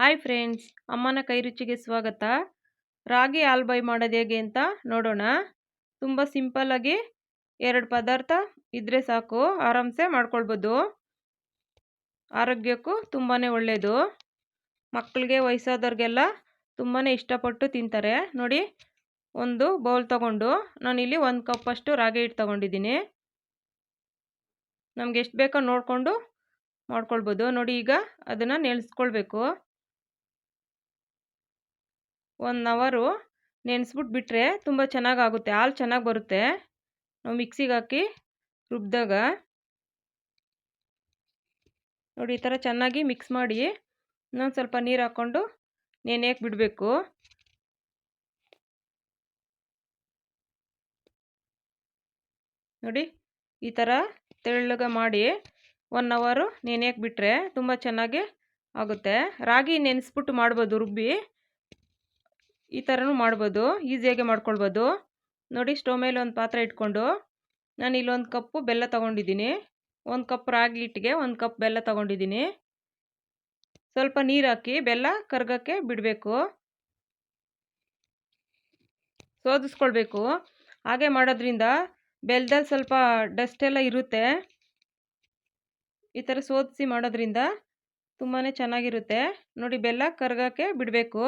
Hi friends, ಅಮ್ಮನ ಕೈ ರುಚಿಗೆ ಸ್ವಾಗತ. ರಾಗಿ ಆಲ್ಬೈ ಮಾಡೋದು ಹೇಗೆ ಅಂತ ನೋಡೋಣ. ತುಂಬ ಸಿಂಪಲ್ಲಾಗಿ ಎರಡು ಪದಾರ್ಥ ಇದ್ದರೆ ಸಾಕು, ಆರಾಮ್ಸೆ ಮಾಡ್ಕೊಳ್ಬೋದು. ಆರೋಗ್ಯಕ್ಕೂ ತುಂಬಾ ಒಳ್ಳೆಯದು ಮಕ್ಕಳಿಗೆ ವಯಸ್ಸಾದವ್ರಿಗೆಲ್ಲ ತುಂಬಾ ಇಷ್ಟಪಟ್ಟು ತಿಂತಾರೆ. ನೋಡಿ, ಒಂದು ಬೌಲ್ ತಗೊಂಡು ನಾನಿಲ್ಲಿ ಒಂದು ಕಪ್ಪಷ್ಟು ರಾಗಿ ಹಿಟ್ಟು ತಗೊಂಡಿದ್ದೀನಿ. ನಮ್ಗೆ ಎಷ್ಟು ಬೇಕೋ ನೋಡಿಕೊಂಡು ಮಾಡ್ಕೊಳ್ಬೋದು. ನೋಡಿ, ಈಗ ಅದನ್ನು ನೆನೆಸ್ಕೊಳ್ಬೇಕು ಒನ್ ಅವರು ನೆನೆಸ್ಬಿಟ್ಟು ಬಿಟ್ಟರೆ ತುಂಬ ಚೆನ್ನಾಗಾಗುತ್ತೆ, ಹಾಲು ಚೆನ್ನಾಗಿ ಬರುತ್ತೆ. ನಾವು ಮಿಕ್ಸಿಗೆ ಹಾಕಿ ರುಬ್ಬಿದಾಗ ನೋಡಿ ಈ ಥರ ಚೆನ್ನಾಗಿ ಮಿಕ್ಸ್ ಮಾಡಿ ಇನ್ನೊಂದು ಸ್ವಲ್ಪ ನೀರು ಹಾಕ್ಕೊಂಡು ನೆನೆಯಕ್ಕೆ ಬಿಡಬೇಕು. ನೋಡಿ ಈ ಥರ ತೆಳ್ಳಗೆ ಮಾಡಿ ಒನ್ ಅವರು ನೆನೆಯಕ್ಕೆ ಬಿಟ್ಟರೆ ತುಂಬ ಚೆನ್ನಾಗಿ ಆಗುತ್ತೆ. ರಾಗಿ ನೆನೆಸ್ಬಿಟ್ಟು ಮಾಡ್ಬೋದು ರುಬ್ಬಿ. ಈ ಥರನೂ ಮಾಡ್ಬೋದು ಈಸಿಯಾಗಿ ಮಾಡ್ಕೊಳ್ಬೋದು. ನೋಡಿ ಸ್ಟವ್ ಮೇಲೆ ಒಂದು ಪಾತ್ರೆ ಇಟ್ಕೊಂಡು, ನಾನು ಇಲ್ಲೊಂದು ಕಪ್ಪು ಬೆಲ್ಲ ತೊಗೊಂಡಿದ್ದೀನಿ. ಒಂದು ಕಪ್ ರಾಗಿ ಹಿಟ್ಟಿಗೆ, ಒಂದು ಕಪ್ ಬೆಲ್ಲ ತೊಗೊಂಡಿದ್ದೀನಿ. ಸ್ವಲ್ಪ ನೀರು ಹಾಕಿ, ಬೆಲ್ಲ ಕರ್ಗಕ್ಕೆ ಬಿಡಬೇಕು. ಸೋದಿಸ್ಕೊಳ್ಬೇಕು. ಹಾಗೆ ಮಾಡೋದ್ರಿಂದ ಬೆಲ್ಲದಲ್ಲಿ ಸ್ವಲ್ಪ ಡಸ್ಟ್ ಎಲ್ಲ ಇರುತ್ತೆ. ಈ ಥರ ಸೋದಿಸಿ ಮಾಡೋದ್ರಿಂದ ತುಂಬಾ ಚೆನ್ನಾಗಿರುತ್ತೆ. ನೋಡಿ ಬೆಲ್ಲ ಕರ್ಗಕ್ಕೆ ಬಿಡಬೇಕು.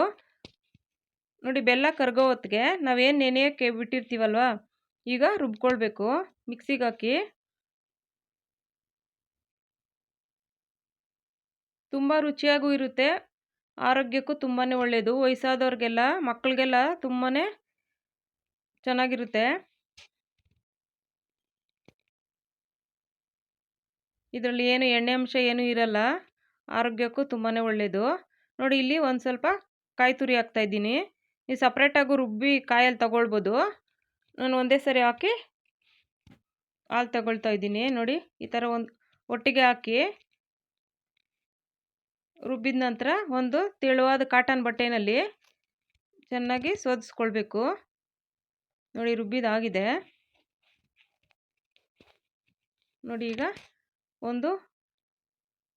ನೋಡಿ ಬೆಲ್ಲ ಕರ್ಗೋ ಹೊತ್ತಿಗೆ ನಾವೇನು ನೆನೆಯೋಕ್ಕೆ ಬಿಟ್ಟಿರ್ತೀವಲ್ವ? ಈಗ ರುಬ್ಕೊಳ್ಬೇಕು. ಮಿಕ್ಸಿಗೆ ಹಾಕಿ. ತುಂಬ ರುಚಿಯಾಗೂ ಇರುತ್ತೆ. ಆರೋಗ್ಯಕ್ಕೂ ತುಂಬಾ ಒಳ್ಳೆಯದು ವಯಸ್ಸಾದವ್ರಿಗೆಲ್ಲ ಮಕ್ಕಳಿಗೆಲ್ಲ ತುಂಬಾ ಚೆನ್ನಾಗಿರುತ್ತೆ. ಇದರಲ್ಲಿ ಏನು ಎಣ್ಣೆ ಅಂಶ ಏನೂ ಇರಲ್ಲ. ಆರೋಗ್ಯಕ್ಕೂ ತುಂಬಾ ಒಳ್ಳೆಯದು ನೋಡಿ ಇಲ್ಲಿ ಒಂದು ಸ್ವಲ್ಪ ಕಾಯಿ ತುರಿ ಹಾಕ್ತಾಯಿದ್ದೀನಿ ನೀವು ಸಪ್ರೇಟಾಗೂ ರುಬ್ಬಿ ಕಾಯಲ್ಲಿ ತಗೊಳ್ಬೋದು. ನಾನು ಒಂದೇ ಸರಿ ಹಾಕಿ ಹಾಲು ತಗೊಳ್ತಾ ಇದ್ದೀನಿ. ನೋಡಿ, ಈ ಥರ ಒಂದು ಒಟ್ಟಿಗೆ ಹಾಕಿ ರುಬ್ಬಿದ ನಂತರ ಒಂದು ತೆಳುವಾದ ಕಾಟನ್ ಬಟ್ಟೆಯಲ್ಲಿ ಚೆನ್ನಾಗಿ ಸೋದಿಸ್ಕೊಳ್ಬೇಕು. ನೋಡಿ ರುಬ್ಬಿದಾಗಿದೆ ನೋಡಿ, ಈಗ ಒಂದು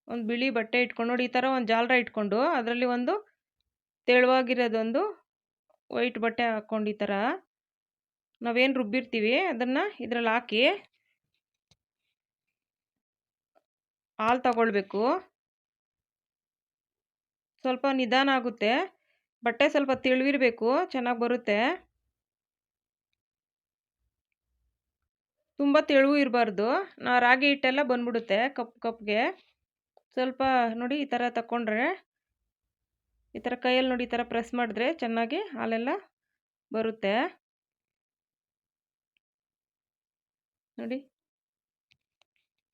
ಒಂದು ಬಿಳಿ ಬಟ್ಟೆ ಇಟ್ಕೊಂಡು ನೋಡಿ, ಈ ಥರ ಒಂದು ಜಾಲರ ಇಟ್ಕೊಂಡು ಅದರಲ್ಲಿ ಒಂದು ತೆಳುವಾಗಿರೋದೊಂದು ವೈಟ್ ಬಟ್ಟೆ ಹಾಕ್ಕೊಂಡು ಈ ಥರ ನಾವೇನು ರುಬ್ಬಿರ್ತೀವಿ ಅದನ್ನು ಇದರಲ್ಲಿ ಹಾಕಿ ಹಾಲು ತಗೊಳ್ಬೇಕು. ಸ್ವಲ್ಪ ನಿಧಾನ ಆಗುತ್ತೆ. ಬಟ್ಟೆ ಸ್ವಲ್ಪ ತಿಳಿವಿರಬೇಕು, ಚೆನ್ನಾಗಿ ಬರುತ್ತೆ. ತುಂಬ ತೆಳುವು ಇರಬಾರ್ದು. ನಾ ರಾಗಿ ಹಿಟ್ಟೆಲ್ಲ ಬಂದ್ಬಿಡುತ್ತೆ ಕಪ್ ಕಪ್ಗೆ. ಸ್ವಲ್ಪ ನೋಡಿ ಈ ಥರ ತಗೊಂಡ್ರೆ ಈ ಥರ ಕೈಯಲ್ಲಿ ನೋಡಿ ಈ ಥರ ಪ್ರೆಸ್ ಮಾಡಿದ್ರೆ ಚೆನ್ನಾಗಿ ಹಾಲೆಲ್ಲ ಬರುತ್ತೆ. ನೋಡಿ.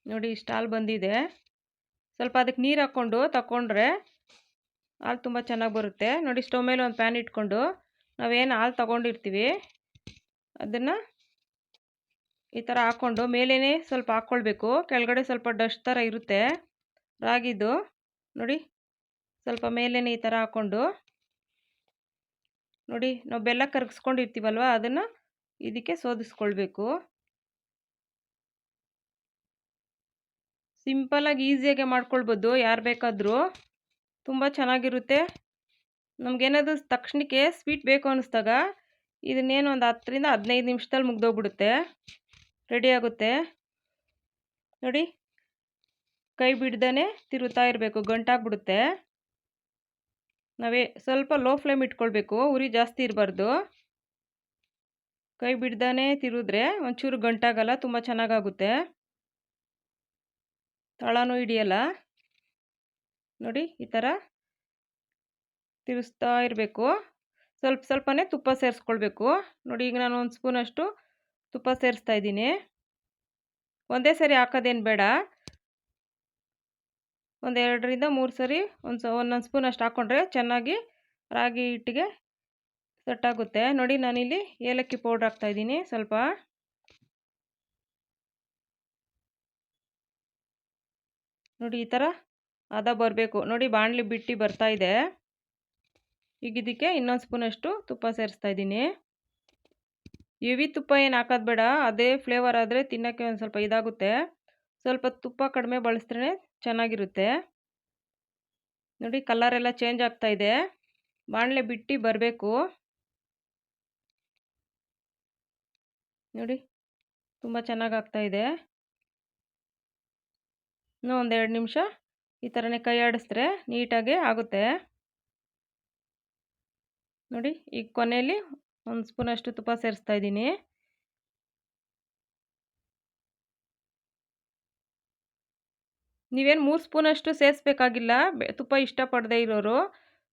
ನೋಡಿ ಇಷ್ಟು ಹಾಲು ಬಂದಿದೆ. ಸ್ವಲ್ಪ ಅದಕ್ಕೆ ನೀರು ಹಾಕ್ಕೊಂಡು ತಗೊಂಡ್ರೆ ಹಾಲು ತುಂಬ ಚೆನ್ನಾಗಿ ಬರುತ್ತೆ. ನೋಡಿ ಸ್ಟವ್ ಮೇಲೆ ಒಂದು ಪ್ಯಾನ್ ಇಟ್ಕೊಂಡು ನಾವೇನು ಹಾಲು ತಗೊಂಡಿರ್ತೀವಿ ಅದನ್ನು ಈ ಥರ ಹಾಕ್ಕೊಂಡು ಮೇಲೇ ಸ್ವಲ್ಪ ಹಾಕ್ಕೊಳ್ಬೇಕು. ಕೆಳಗಡೆ ಸ್ವಲ್ಪ ಡಸ್ಟ್ ಥರ ಇರುತ್ತೆ. ರಾಗಿದು. ನೋಡಿ. ಸ್ವಲ್ಪ ಮೇಲೇ ಈ ಥರ ಹಾಕ್ಕೊಂಡು ನೋಡಿ ನಾವು ಬೆಲ್ಲ ಕರಗಿಸ್ಕೊಂಡಿರ್ತೀವಲ್ವ ಅದನ್ನು ಇದಕ್ಕೆ ಸೋದಿಸ್ಕೊಳ್ಬೇಕು. ಸಿಂಪಲಾಗಿ ಈಸಿಯಾಗೆ ಮಾಡ್ಕೊಳ್ಬೋದು ಯಾರು ಬೇಕಾದರೂ. ತುಂಬ ಚೆನ್ನಾಗಿರುತ್ತೆ. ನಮಗೇನಾದರೂ ತಕ್ಷಣಕ್ಕೆ ಸ್ವೀಟ್ ಬೇಕು ಅನ್ನಿಸ್ದಾಗ ಇದನ್ನೇನು ಒಂದು ಹತ್ತರಿಂದ ಹದಿನೈದು ನಿಮಿಷದಲ್ಲಿ ಮುಗ್ದೋಗ್ಬಿಡುತ್ತೆ. ರೆಡಿ ಆಗುತ್ತೆ. ನೋಡಿ ಕೈ ಬಿಡ್ದೇ ತಿರುತ್ತಾ ಇರಬೇಕು ಗಂಟಾಗ್ಬಿಡುತ್ತೆ. ನಾವೇ ಸ್ವಲ್ಪ ಲೋ ಫ್ಲೇಮ್ ಇಟ್ಕೊಳ್ಬೇಕು, ಉರಿ ಜಾಸ್ತಿ ಇರಬಾರ್ದು. ಕೈ ಬಿಡ್ದಾನೆ ತಿರುದ್ರೆ ಒಂಚೂರು ಗಂಟಾಗಲ್ಲ, ತುಂಬ ಚೆನ್ನಾಗಾಗುತ್ತೆ. ತಳನೂ ಹಿಡಿಯಲ್ಲ. ನೋಡಿ, ಈ ಥರ ತಿರುಸ್ತಾ ಇರಬೇಕು. ಸ್ವಲ್ಪ ಸ್ವಲ್ಪನೇ ತುಪ್ಪ ಸೇರಿಸ್ಕೊಳ್ಬೇಕು. ನೋಡಿ, ಈಗ ನಾನು ಒಂದು ಸ್ಪೂನಷ್ಟು ತುಪ್ಪ ಸೇರಿಸ್ತಾ ಇದ್ದೀನಿ. ಒಂದೇ ಸರಿ ಹಾಕೋದೇನು ಬೇಡ. ಒಂದು ಎರಡರಿಂದ ಮೂರು ಸರಿ ಒಂದು ಸ ಒಂದೊಂದು ಸ್ಪೂನ್ ಅಷ್ಟು ಹಾಕ್ಕೊಂಡ್ರೆ ಚೆನ್ನಾಗಿ ರಾಗಿ ಹಿಟ್ಟಿಗೆ ಸೆಟ್ಟಾಗುತ್ತೆ ನೋಡಿ ನಾನಿಲ್ಲಿ ಏಲಕ್ಕಿ ಪೌಡ್ರ್ ಹಾಕ್ತಾಯಿದ್ದೀನಿ ಸ್ವಲ್ಪ. ನೋಡಿ ಈ ಥರ ಅದ ಬರಬೇಕು. ನೋಡಿ ಬಾಣಲಿ ಬಿಟ್ಟು ಬರ್ತಾ ಇದೆ. ಈಗ ಇದಕ್ಕೆ ಇನ್ನೊಂದು ಸ್ಪೂನಷ್ಟು ತುಪ್ಪ ಸೇರಿಸ್ತಾ ಇದ್ದೀನಿ. ಹೆವಿ ತುಪ್ಪ ಏನು ಹಾಕೋದು ಬೇಡ, ಅದೇ ಫ್ಲೇವರ್ ಆದರೆ ತಿನ್ನೋಕ್ಕೆ ಒಂದು ಸ್ವಲ್ಪ ಇದಾಗುತ್ತೆ. ಸ್ವಲ್ಪ ತುಪ್ಪ ಕಡಿಮೆ ಬಳಸಿದ್ರೆ ಚೆನ್ನಾಗಿರುತ್ತೆ. ನೋಡಿ ಕಲರ್ ಎಲ್ಲ ಚೇಂಜ್ ಆಗ್ತಾ ಇದೆ. ಬಾಣಲೆ ಬಿಟ್ಟು ಬರಬೇಕು. ನೋಡಿ ತುಂಬ ಚೆನ್ನಾಗಿ ಆಗ್ತಾ ಇದೆ. ಇನ್ನೂ ಒಂದೆರಡು ನಿಮಿಷ ಈ ಥರನೇ ಕೈ ಆಡಿಸಿದ್ರೆ ನೀಟಾಗಿ ಆಗುತ್ತೆ. ನೋಡಿ ಈಗ ಕೊನೆಯಲ್ಲಿ ಒಂದು ಸ್ಪೂನಷ್ಟು ತುಪ್ಪ ಸೇರಿಸ್ತಾ ಇದ್ದೀನಿ. ನೀವೇನು ಮೂರು ಸ್ಪೂನಷ್ಟು ಸೇರಿಸ್ಬೇಕಾಗಿಲ್ಲ ತುಪ್ಪ ಇಷ್ಟಪಡದೆ ಇರೋರು,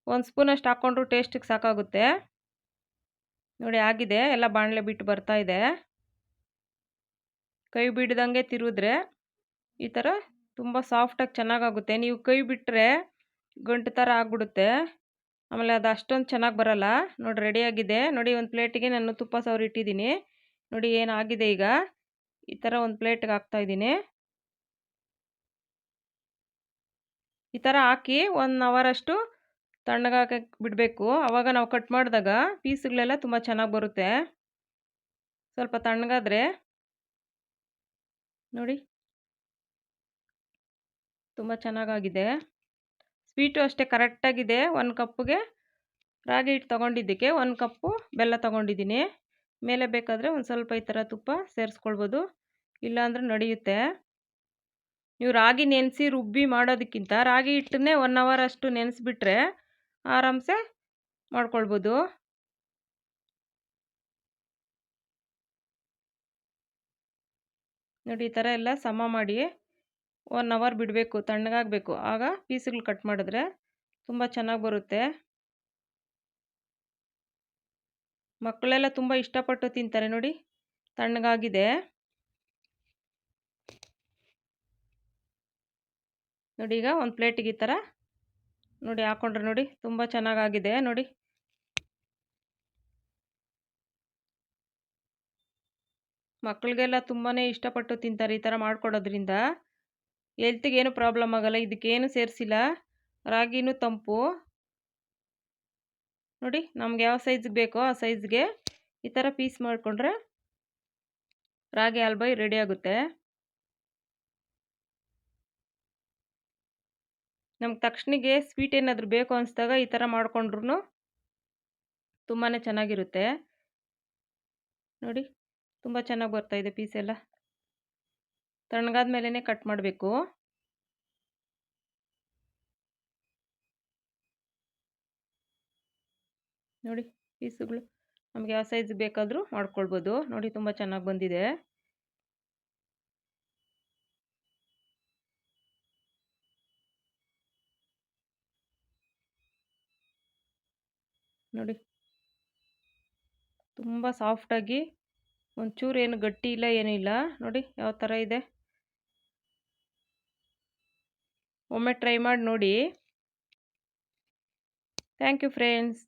ಒಂದು ಸ್ಪೂನಷ್ಟು ಹಾಕ್ಕೊಂಡ್ರು ಟೇಸ್ಟಿಗೆ ಸಾಕಾಗುತ್ತೆ. ನೋಡಿ ಆಗಿದೆ, ಎಲ್ಲ ಬಾಣಲೆ ಬಿಟ್ಟು ಬರ್ತಾ ಇದೆ. ಕೈ ಬಿಡ್ದಂಗೆ ತಿರುದ್ರೆ ಈ ಥರ ತುಂಬ ಸಾಫ್ಟಾಗಿ ಚೆನ್ನಾಗಾಗುತ್ತೆ. ನೀವು ಕೈ ಬಿಟ್ಟರೆ ಗಂಟು ಥರ ಆಗಿಬಿಡುತ್ತೆ. ಆಮೇಲೆ ಅದು ಅಷ್ಟೊಂದು ಚೆನ್ನಾಗಿ ಬರಲ್ಲ. ನೋಡಿ ರೆಡಿಯಾಗಿದೆ ನೋಡಿ ಒಂದು ಪ್ಲೇಟಿಗೆ ನಾನು ತುಪ್ಪ ಸವರಿ ಇಟ್ಟಿದ್ದೀನಿ. ನೋಡಿ ಏನಾಗಿದೆ ಈಗ. ಈ ಥರ ಒಂದು ಪ್ಲೇಟ್ಗೆ ಹಾಕ್ತಾಯಿದ್ದೀನಿ ಈ ಥರ ಹಾಕಿ ಒನ್ ಅವರಷ್ಟು ತಣ್ಣಗಾಕ ಬಿಡಬೇಕು. ಆವಾಗ ನಾವು ಕಟ್ ಮಾಡಿದಾಗ ಪೀಸ್ಗಳೆಲ್ಲ ತುಂಬ ಚೆನ್ನಾಗಿ ಬರುತ್ತೆ. ಸ್ವಲ್ಪ ತಣ್ಣಗಾದರೆ ನೋಡಿ. ತುಂಬ ಚೆನ್ನಾಗಾಗಿದೆ. ಸ್ವೀಟು ಅಷ್ಟೇ ಕರೆಕ್ಟಾಗಿದೆ. ಒಂದು ಕಪ್ಪಿಗೆ ರಾಗಿ ಹಿಟ್ಟು ತೊಗೊಂಡಿದ್ದಕ್ಕೆ ಒಂದು ಕಪ್ಪು ಬೆಲ್ಲ ತೊಗೊಂಡಿದ್ದೀನಿ. ಮೇಲೆ ಬೇಕಾದರೆ ಒಂದು ಸ್ವಲ್ಪ ಈ ಥರ ತುಪ್ಪ ಸೇರಿಸ್ಕೊಳ್ಬೋದು. ಇಲ್ಲಾಂದ್ರೆ ನಡೆಯುತ್ತೆ. ನೀವು ರಾಗಿ ನೆನೆಸಿ ರುಬ್ಬಿ ಮಾಡೋದಕ್ಕಿಂತ ರಾಗಿ ಹಿಟ್ಟನ್ನೇ ಒನ್ ಅವರ್ ಅಷ್ಟು ನೆನೆಸ್ಬಿಟ್ರೆ ಆರಾಮ್ಸೆ ಮಾಡ್ಕೊಳ್ಬೋದು. ನೋಡಿ ಈ ಥರ ಎಲ್ಲ ಸಮ ಮಾಡಿ ಒನ್ ಅವರ್ ಬಿಡಬೇಕು, ತಣ್ಣಗಾಗಬೇಕು. ಆಗ ಪೀಸ್ಗಳು ಕಟ್ ಮಾಡಿದ್ರೆ ತುಂಬ ಚೆನ್ನಾಗಿ ಬರುತ್ತೆ. ಮಕ್ಕಳೆಲ್ಲ ತುಂಬ ಇಷ್ಟಪಟ್ಟು ತಿಂತಾರೆ ನೋಡಿ, ತಣ್ಣಗಾಗಿದೆ. ನೋಡಿ ಈಗ ಒಂದು ಪ್ಲೇಟಿಗೆ ಈ ಥರ ನೋಡಿ ಹಾಕ್ಕೊಂಡ್ರೆ ನೋಡಿ ತುಂಬ ಚೆನ್ನಾಗಾಗಿದೆ, ನೋಡಿ. ಮಕ್ಕಳಿಗೆಲ್ಲ ತುಂಬಾ ಇಷ್ಟಪಟ್ಟು ತಿಂತಾರೆ ಈ ಥರ ಮಾಡ್ಕೊಡೋದ್ರಿಂದ. ಹೆಲ್ತಿಗೆ ಏನು ಪ್ರಾಬ್ಲಮ್ ಆಗಲ್ಲ ಇದಕ್ಕೇನು ಸೇರಿಸಿಲ್ಲ. ರಾಗಿನೂ ತಂಪು. ನೋಡಿ ನಮ್ಗೆ ಯಾವ ಸೈಜ್ಗೆ ಬೇಕೋ ಆ ಸೈಜ್ಗೆ ಈ ಥರ ಪೀಸ್ ಮಾಡಿಕೊಂಡ್ರೆ ರಾಗಿ ಹಲ್ಬೈ ರೆಡಿ ಆಗುತ್ತೆ. ನಮ್ಗೆ ತಕ್ಷಣಿಗೆ ಸ್ವೀಟ್ ಏನಾದರೂ ಬೇಕು ಅನಿಸ್ದಾಗ ಈ ಥರ ಮಾಡಿಕೊಂಡ್ರೂ ತುಂಬಾ ಚೆನ್ನಾಗಿರುತ್ತೆ. ನೋಡಿ, ತುಂಬ ಚೆನ್ನಾಗಿ ಬರ್ತಾ ಇದೆ ಪೀಸೆಲ್ಲ ತಣ್ಣಗಾದ ಮೇಲೇ ಕಟ್ ಮಾಡಬೇಕು. ನೋಡಿ, ಪೀಸುಗಳು ನಮಗೆ ಯಾವ ಸೈಜ್ ಬೇಕಾದರೂ ಮಾಡ್ಕೊಳ್ಬೋದು. ನೋಡಿ, ತುಂಬ ಚೆನ್ನಾಗಿ ಬಂದಿದೆ. ನೋಡಿ. ತುಂಬ ಸಾಫ್ಟಾಗಿ ಒಂಚೂರು ಏನು ಗಟ್ಟಿ ಇಲ್ಲ ಏನಿಲ್ಲ ನೋಡಿ ಯಾವ ಥರ ಇದೆ. ಒಮ್ಮೆ ಟ್ರೈ ಮಾಡಿ ನೋಡಿ. Thank you friends